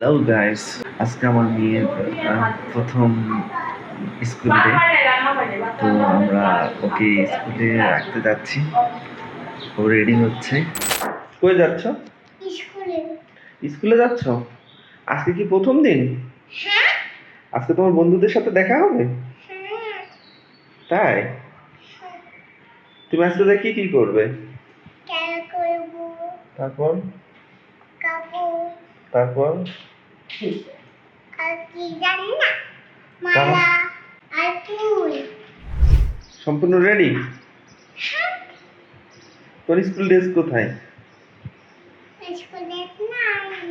Hello guys আজকে আমার মেয়ের প্রথম স্কুল ডে তো আমরা ওকে স্কুলে রাখতে যাচ্ছি। ও রেডি হচ্ছে। কই যাচ্ছ? স্কুলে। যাচ্ছ? আজকে কি প্রথম দিন? হ্যাঁ। আজকে তোমার বন্ধুদের সাথে দেখা হবে? হ্যাঁ। তাই? তুমি আজকে কি কি করবে। তারপর? তারপর? আর কি জানি না মালা আর ফুল সম্পূর্ণ রেডি হ্যাঁ। তোর স্কুল ড্রেস কোথায়? স্কুলে নাই।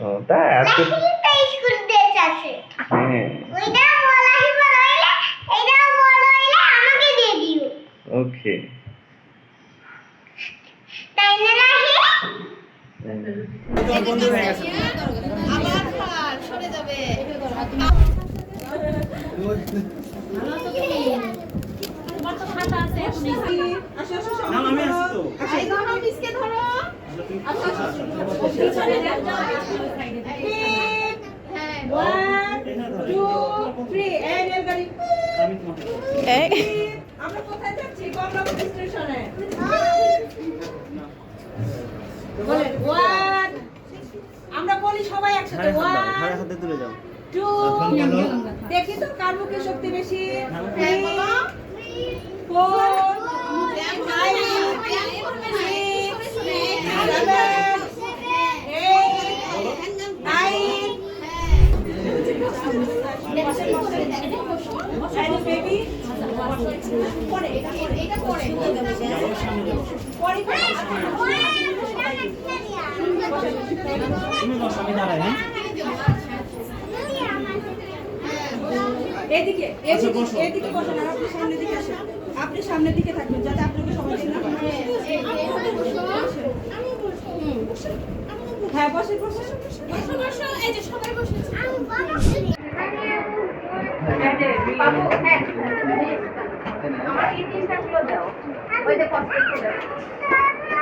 ও তাই আজকে দেখি তো স্কুল ড্রেস আছে হ্যাঁ ওইটা বলাই বলাইলে এটা বলাইলে আমাকে দিয়ে দিও ওকে তাই না রাহি আমরা কোথায় যাচ্ছি কমলাপুর স্টেশনে বলেন ওয়ান আমরা একসাথে ওয়ান টু দেখি তো কার মুখে শক্তি বেশি ফোর নাইন বেবি পরে এদিকে এদিকে এদিকে আর আপনি সামনের দিকে আসেন। আপনি সামনের দিকে থাকবেন যাতে আপনাকে সবাই পারে হ্যাঁ বসে বসে। আমার এই জিনিসটাগুলো দাও। ওই যে কস্টেট দাও।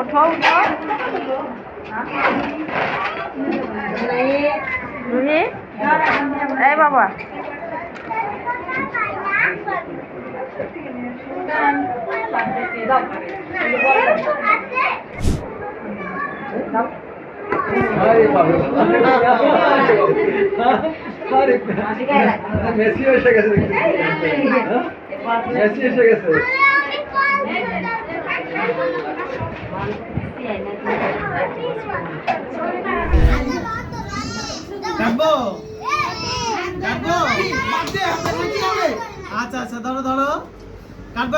ওঠো উঠো রুহি? এই বাবা। মেসি এসে গেছে? মেসি এসে গেছে। আচ্ছা আচ্ছা ধরো ধরো। কাটবো